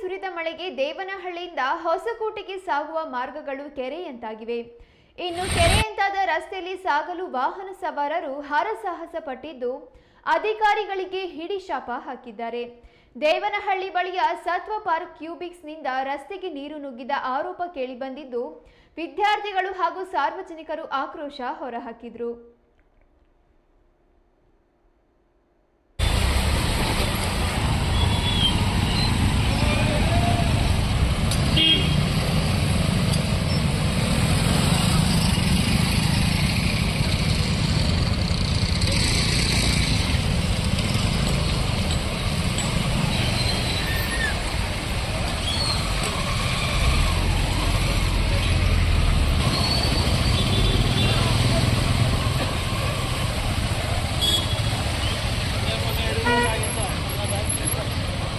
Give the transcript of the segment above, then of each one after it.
ಸುರಿದ ಮಳೆಗೆ ದೇವನಹಳ್ಳಿಯಿಂದ ಹೊಸಕೋಟೆಗೆ ಸಾಗುವ ಮಾರ್ಗಗಳು ಕೆರೆಯಂತಾಗಿವೆ. ಇನ್ನು ಕೆರೆಯಂತಾದ ರಸ್ತೆಯಲ್ಲಿ ಸಾಗಲು ವಾಹನ ಸವಾರರು ಹರಸಾಹಸ ಪಟ್ಟಿದ್ದು, ಅಧಿಕಾರಿಗಳಿಗೆ ಹಿಡಿ ಶಾಪ ಹಾಕಿದ್ದಾರೆ. ದೇವನಹಳ್ಳಿ ಬಳಿಯ ಸತ್ವ ಪಾರ್ಕ್ ಕ್ಯೂಬಿಕ್ಸ್ನಿಂದ ರಸ್ತೆಗೆ ನೀರು ನುಗ್ಗಿದ ಆರೋಪ ಕೇಳಿಬಂದಿದ್ದು, ವಿದ್ಯಾರ್ಥಿಗಳು ಹಾಗೂ ಸಾರ್ವಜನಿಕರು ಆಕ್ರೋಶ ಹೊರಹಾಕಿದ್ರು.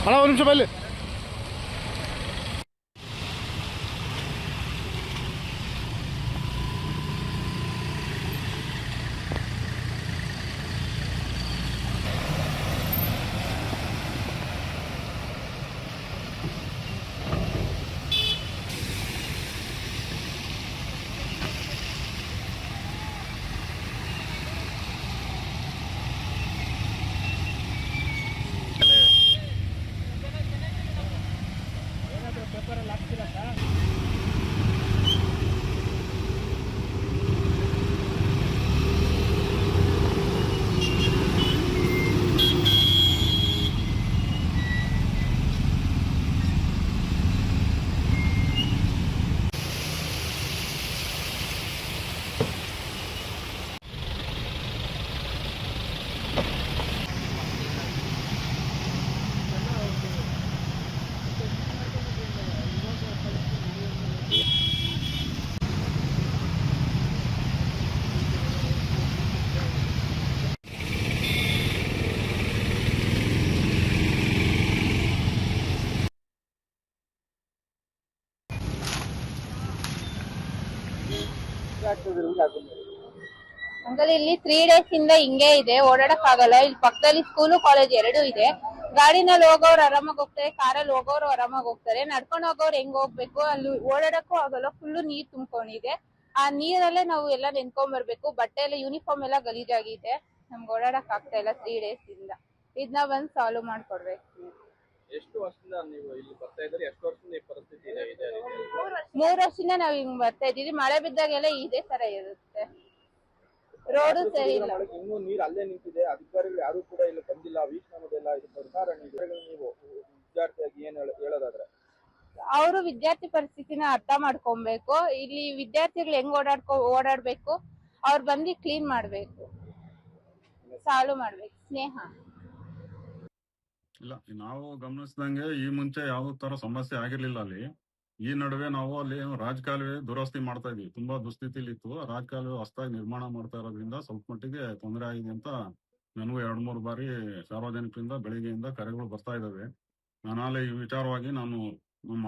ஆனால் ஒரு நிமிஷம் பல்லு. ব্যাপারে লাগছিল তা। ಅಂಕಲ್ ಇಲ್ಲಿ ತ್ರೀ ಡೇಸ್ ಇಂದ ಹಿಂಗೆ ಇದೆ ಓಡಾಡಕ್ ಆಗಲ್ಲ. ಇಲ್ಲಿ ಪಕ್ಕದಲ್ಲಿ ಸ್ಕೂಲು ಕಾಲೇಜ್ ಎರಡೂ ಇದೆ. ಗಾಡಿನಲ್ಲಿ ಹೋಗೋರು ಆರಾಮಾಗಿ ಹೋಗ್ತಾರೆ ಕಾರಲ್ಲಿ ಹೋಗೋರು ಆರಾಮಾಗಿ ಹೋಗ್ತಾರೆ. ನಡ್ಕೊಂಡು ಹೋಗೋರು ಹೆಂಗ್ ಹೋಗ್ಬೇಕು ಅಲ್ಲಿ ಓಡಾಡಕ್ಕೂ ಆಗಲ್ಲ ಫುಲ್ಲು ನೀರ್ ತುಂಬ್ಕೊಂಡಿದೆ. ಆ ನೀರಲ್ಲೇ ನಾವು ಎಲ್ಲ ನೆನ್ಕೊಂಡ್ ಬರ್ಬೇಕು. ಬಟ್ಟೆ ಎಲ್ಲ ಯೂನಿಫಾರ್ಮ್ ಎಲ್ಲ ಗಲೀಜಾಗಿದೆ ನಮ್ಗೆ ಓಡಾಡಕ್ ಆಗ್ತಾ ಇಲ್ಲ ತ್ರೀ ಡೇಸ್ ಇಂದ. ಇದನ್ನ ಬಂದ್ ಸಾಲ್ವ್ ಮಾಡ್ಕೊಡ್ಬೇಕು. ಎಷ್ಟು ವರ್ಷದಿಂದ ನೀವು ಇಲ್ಲಿ ಬರ್ತಾ ಇದ್ದೀರಿ? ಎಷ್ಟು ವರ್ಷದಿಂದ ಈ ಮೂರ್ ವರ್ಷದಿಂದ ನಾವ್ ಹಿಂಗ್ ಬರ್ತಾ ಇದೀವಿ ಮಳೆ ಬಿದ್ದಾಗೆಲ್ಲ ಇದೇ ತರ ಇರುತ್ತೆ. ರೋಡು ಸರಿ ಇಲ್ಲ. ಇನ್ನೂ ನೀರು ಅಲ್ಲೇ ನಿಂತಿದೆ. ಅಧಿಕಾರಿಗಳು ಯಾರು ಕೂಡ ಇಲ್ಲಿ ಬಂದಿಲ್ಲ. ವೀಕ್ಷಣೆಲ್ಲ ಇದು ನೀವು ವಿದ್ಯಾರ್ಥಿಯಾಗಿ ಏನ್ ಹೇಳ- ಹೇಳೋದಾದ್ರೆ. ಅವರು ವಿದ್ಯಾರ್ಥಿ ಪರಿಸ್ಥಿತಿನ ಅರ್ಥ ಮಾಡ್ಕೊಬೇಕು. ಇಲ್ಲಿ ವಿದ್ಯಾರ್ಥಿಗಳು ಹೆಂಗ್ ಓಡಾಡ್ಕೊ ಓಡಾಡ್ಬೇಕು? ಅವ್ರು ಬಂದು ಕ್ಲೀನ್ ಮಾಡ್ಬೇಕು. ಸಾಲು ಮಾಡ್ಬೇಕು. ಸ್ನೇಹ. ಇಲ್ಲ ನಾವು ಗಮನಿಸಿದಂಗೆ ಈ ಮುಂಚೆ ಯಾವ ತರ ಸಮಸ್ಯೆ ಆಗಿರ್ಲಿಲ್ಲ ಅಲ್ಲಿ. ಈ ನಡುವೆ ನಾವು ಅಲ್ಲಿ ರಾಜಕಾಲುವೆ ದುರಸ್ತಿ ಮಾಡ್ತಾ ಇದ್ವಿ. ತುಂಬಾ ದುಸ್ಥಿತಿಲಿ ಇತ್ತು. ರಾಜಕಾಲುವೆ ಹೊಸದಾಗಿ ನಿರ್ಮಾಣ ಮಾಡ್ತಾ ಇರೋದ್ರಿಂದ ಸ್ವಲ್ಪ ಮಟ್ಟಿಗೆ ತೊಂದರೆ ಆಗಿದೆ ಅಂತ ನನಗೂ ಎರಡ್ ಮೂರು ಬಾರಿ ಸಾರ್ವಜನಿಕರಿಂದ ಬೆಳಿಗ್ಗೆಯಿಂದ ಕರೆಗಳು ಬರ್ತಾ ಇದಾವೆ ನಾನಾಲೆ ಈ ವಿಚಾರವಾಗಿ ನಾನು ನಮ್ಮ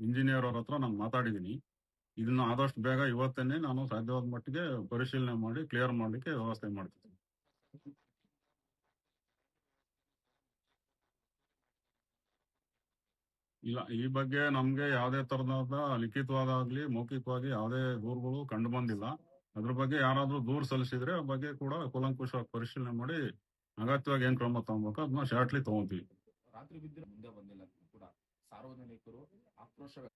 ಇಂಜಿನಿಯರ್ ಅವ್ರ ಹತ್ರ ನಾನು ಮಾತಾಡಿದ್ದೀನಿ. ಇದನ್ನ ಆದಷ್ಟು ಬೇಗ ಇವತ್ತೇನೆ ನಾನು ಸಾಧ್ಯವಾದ ಮಟ್ಟಿಗೆ ಪರಿಶೀಲನೆ ಮಾಡಿ ಕ್ಲಿಯರ್ ಮಾಡ್ಲಿಕ್ಕೆ ವ್ಯವಸ್ಥೆ ಮಾಡ್ತೀನಿ ಇಲ್ಲ, ಈ ಬಗ್ಗೆ ನಮ್ಗೆ ಯಾವ್ದೇ ಲಿಖಿತವಾದ ಆಗ್ಲಿ, ಮೌಖಿಕವಾಗಿ ಯಾವ್ದೇ ದೂರುಗಳು ಕಂಡು ಬಂದಿಲ್ಲ. ಅದ್ರ ಬಗ್ಗೆ ಯಾರಾದ್ರೂ ದೂರ್ ಸಲ್ಲಿಸಿದ್ರೆ ಆ ಬಗ್ಗೆ ಕೂಡ ಕೂಲಂಕುಷವಾಗಿ ಪರಿಶೀಲನೆ ಮಾಡಿ ಅಗತ್ಯವಾಗಿ ಏನ್ ಕ್ರಮ ತಗೋಬೇಕು ಅದನ್ನ ಶಾರ್ಟ್ಲಿ ತಗೊಂತೀವಿ. ರಾತ್ರಿ ಬಿದ್ದರೆ ಮುಂದೆ ಬಂದಿಲ್ಲ ಕೂಡ ಸಾರ್ವಜನಿಕರು ಆಕ್ರೋಶ